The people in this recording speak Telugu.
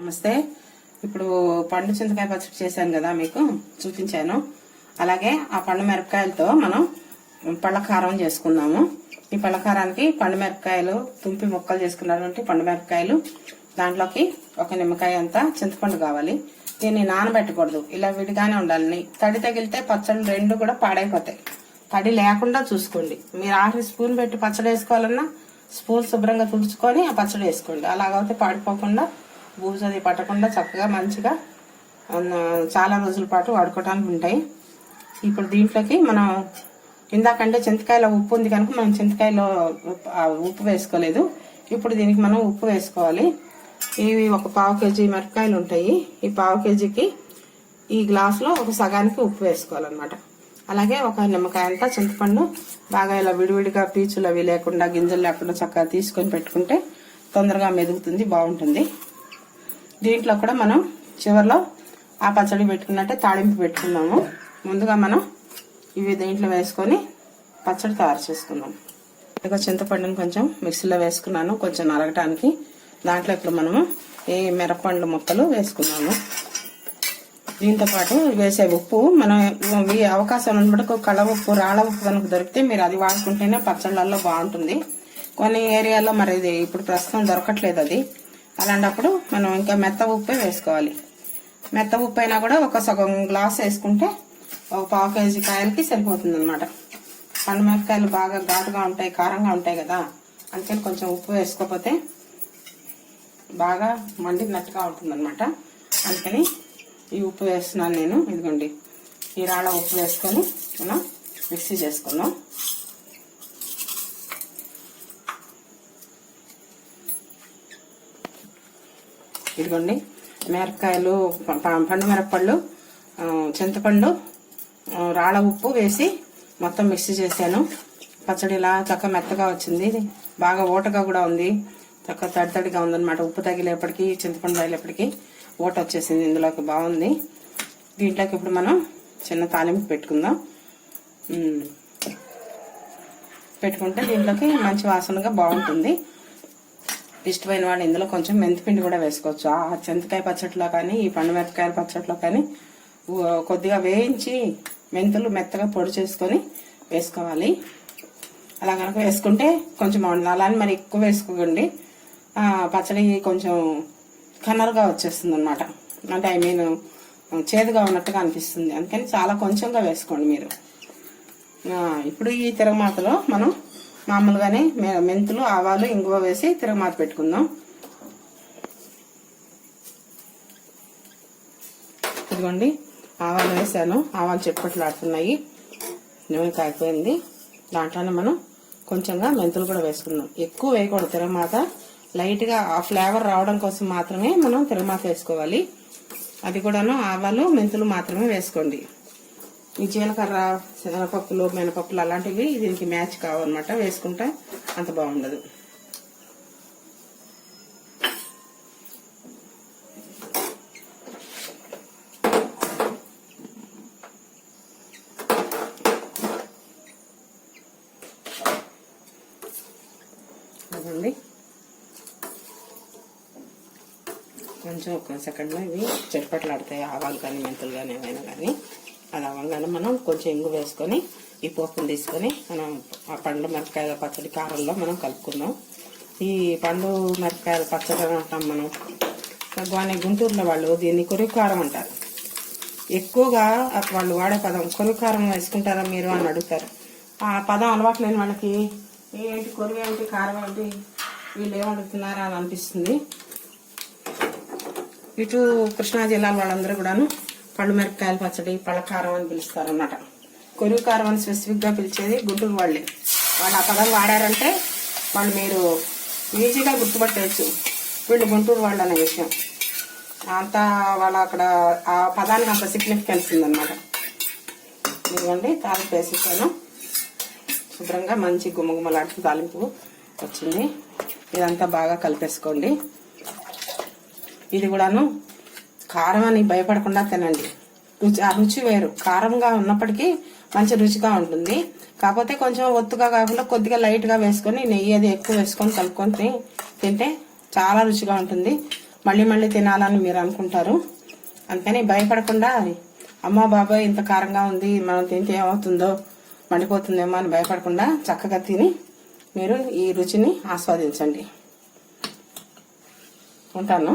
నమస్తే. ఇప్పుడు పండు చింతకాయ పచ్చడి చేశాను కదా మీకు చూపించాను. అలాగే ఆ పండు మిరపకాయలతో మనం పళ్ళకారం చేసుకున్నాము చేసుకుందాము. ఈ పళ్ళకారానికి పండు మిరపకాయలు తుంపి ముక్కలు చేసుకున్నటువంటి పండు మిరపకాయలు దాంట్లోకి ఒక నిమ్మకాయ అంతా చింతపండు కావాలి. దీన్ని నానబెట్టకూడదు ఇలా విడిగానే ఉండాలి. తడి తగిలితే పచ్చళ్ళు రెండు కూడా పాడైపోతాయి. తడి లేకుండా చూసుకోండి. మీరు ఆఖరి స్పూన్ పెట్టి పచ్చడి వేసుకోవాలన్నా స్పూన్ శుభ్రంగా తుడుచుకొని ఆ పచ్చడి వేసుకోండి. అలాగైతే పాడిపోకుండా బూజు అది పట్టకుండా చక్కగా మంచిగా చాలా రోజుల పాటు వాడుకోవడానికి ఉంటాయి. ఇప్పుడు దీంట్లోకి మనం ఇందాకంటే చింతకాయలో ఉప్పు ఉంది కనుక మనం చింతకాయలో ఉప్పు- ఉప్పు వేసుకోలేదు. ఇప్పుడు దీనికి మనం ఉప్పు వేసుకోవాలి. ఇవి ఒక పావు కేజీ మిరపకాయలు ఉంటాయి. ఈ పావు కేజీకి ఈ గ్లాసులో ఒక సగానికి ఉప్పు వేసుకోవాలన్నమాట. అలాగే ఒక నిమ్మకాయ అంతా చింతపండు బాగా ఇలా విడివిడిగా పీచులు అవి లేకుండా గింజలు లేకుండా చక్కగా తీసుకొని పెట్టుకుంటే తొందరగా మెదుగుతుంది బాగుంటుంది. దీంట్లో కూడా మనం చివరిలో ఆ పచ్చడి పెట్టుకున్నట్టే తాళింపు పెట్టుకున్నాము ముందుగా మనం ఇవి దీంట్లో వేసుకొని పచ్చడి తయారు చేసుకుందాం. ఇక చింతపండుని కొంచెం మిక్సీలో వేసుకున్నాను. కొంచెం నరగటానికి దాంట్లో ఇప్పుడు మనము ఈ మిరపండ్ల ముక్కలు వేసుకున్నాము. దీంతో పాటు వేసే ఉప్పు మనం ఈ అవకాశం ఉన్నప్పుడు కళ్ళ ఉప్పు రాళ్ళ ఉప్పు కనుక దొరికితే మీరు అది వాడుకుంటేనే పచ్చళ్ళల్లో బాగుంటుంది. కొన్ని ఏరియాల్లో మరి ఇది ఇప్పుడు ప్రస్తుతం దొరకట్లేదు అది. అలాంటప్పుడు మనం ఇంకా మెత్త ఉప్పే వేసుకోవాలి. మెత్త ఉప్పు అయినా కూడా ఒక సగం గ్లాస్ వేసుకుంటే ఒక పావు కేజీ కాయలకి సరిపోతుంది అనమాట మిరపకాయలు బాగా ఘాటుగా ఉంటాయి కారంగా ఉంటాయి కదా అందుకని కొంచెం ఉప్పు వేసుకోకపోతే బాగా మండినట్టుగా ఉంటుంది అనమాట అందుకని ఈ ఉప్పు వేస్తున్నాను నేను ఇదిగోండి. ఈ రాళ్ళ ఉప్పు వేసుకొని మనం మిక్సీ చేసుకుందాం. ఇదిగోండి మిరపకాయలు పండు మిరపపళ్ళు చింతపండు రాళ్ళ ఉప్పు వేసి మొత్తం మిక్స్ చేశాను. పచ్చడి ఇలా చక్క మెత్తగా వచ్చింది. బాగా ఊటగా కూడా ఉంది. చక్క తడి తడిగా ఉందన్నమాట. ఉప్పు తగిలేపటికి చింతపండు తగిలేపటికి ఊట వచ్చేసింది ఇందులోకి. బాగుంది. దీంట్లోకి ఇప్పుడు మనం చిన్న తాలింపు పెట్టుకుందాం. పెట్టుకుంటే దీంట్లోకి మంచి వాసనగా బాగుంటుంది. ఇష్టమైన వాళ్ళు ఇందులో కొంచెం మెంతిపిండి కూడా వేసుకోవచ్చు. ఆ చింతకాయ పచ్చట్లో కానీ ఈ పండు మిరపకాయల పచ్చట్లో కానీ కొద్దిగా వేయించి మెంతులు మెత్తగా పొడి చేసుకొని వేసుకోవాలి. అలా కనుక వేసుకుంటే కొంచెం బాగుంటుంది అలానే మరి ఎక్కువ వేసుకోకండి. పచ్చడి కొంచెం కన్నరగా వచ్చేస్తుంది అనమాట అంటే ఐ మీన్ చేదుగా ఉన్నట్టుగా అనిపిస్తుంది. అందుకని చాలా కొంచెంగా వేసుకోండి మీరు. ఇప్పుడు ఈ తిరగమాతలో మనం మామూలుగానే మె- మెంతులు ఆవాలు ఇంగువ వేసి తిరగమాత పెట్టుకుందాం. ఇదిగోండి ఆవాలు వేసాను. ఆవాలు చెట్పట్లాడుతున్నాయి నూనె కాగిపోయింది దాంట్లోనే మనం కొంచెంగా మెంతులు కూడా వేసుకుందాం. ఎక్కువ వేయకూడదు తిరగమాత. లైట్గా ఆ ఫ్లేవర్ రావడం కోసం మాత్రమే మనం తిరగమాత వేసుకోవాలి. అది కూడాను ఆవాలు మెంతులు మాత్రమే వేసుకోండి. ఈ జీలకర్ర శనగపప్పులు మినపప్పులు అలాంటివి దీనికి మ్యాచ్ కావన్నమాట. వేసుకుంటే అంత బాగుండదు. అదండి. కొంచెం ఒక సెకండ్లో ఇవి చెట్పట్లాడతాయి ఆవాలు కానీ మెంతులు కానీ ఏమైనా కానీ. అది అవ్వగానే మనం కొంచెం ఇంగు వేసుకొని ఈ పోపును తీసుకొని మనం ఆ పండు మిరపకాయల పచ్చడి కారంలో మనం కలుపుకుందాం. ఈ పండు మిరపకాయల పచ్చడి అంటాం మనం. కానీ గుంటూరులో వాళ్ళు దీన్ని కొరుకు కారం అంటారు. ఎక్కువగా వాళ్ళు వాడే పదం కొరుకు కారం వేసుకుంటారా మీరు అని అడుగుతారు. ఆ పదం అలవాటు లేని వాళ్ళకి ఏంటి కొరువు ఏంటి కారం ఏంటి వీళ్ళు ఏమడుగుతున్నారా అని అనిపిస్తుంది. ఇటు కృష్ణా జిల్లాలో వాళ్ళందరూ కూడాను పళ్ళు మిరపకాయల పచ్చడి పళ్ళకారం అని పిలుస్తారు అన్నమాట కొరువు కారం అని స్పెసిఫిక్గా పిలిచేది గుంటూరు వాళ్ళే. వాళ్ళు ఆ పదం వాడారంటే వాళ్ళు మీరు ఈజీగా గుర్తుపట్టవచ్చు వీళ్ళు గుంటూరు వాళ్ళు అనే విషయం. అంతా వాళ్ళ అక్కడ ఆ పదానికి అంత సిగ్నిఫికెన్స్ ఉందన్నమాట. ఇదిగోండి తాలింపు వేసేసాను. శుభ్రంగా మంచి గుమ్మగుమ్మలాంటి తాలింపు వచ్చింది. ఇదంతా బాగా కలిపేసుకోండి. ఇది కూడాను కారం అని భయపడకుండా తినండి. రుచి ఆ రుచి వేరు. కారంగా ఉన్నప్పటికీ మంచి రుచిగా ఉంటుంది. కాకపోతే కొంచెం ఒత్తుగా కాకుండా కొద్దిగా లైట్గా వేసుకొని నెయ్యి అది ఎక్కువ వేసుకొని కలుపుకొని తింటే చాలా రుచిగా ఉంటుంది. మళ్ళీ మళ్ళీ తినాలని మీరు అనుకుంటారు. అందుకని భయపడకుండా అమ్మ బాబాయ్ ఇంత కారంగా ఉంది మనం తింటే ఏమవుతుందో మండిపోతుందేమో అని భయపడకుండా చక్కగా తిని మీరు ఈ రుచిని ఆస్వాదించండి. ఉంటాను.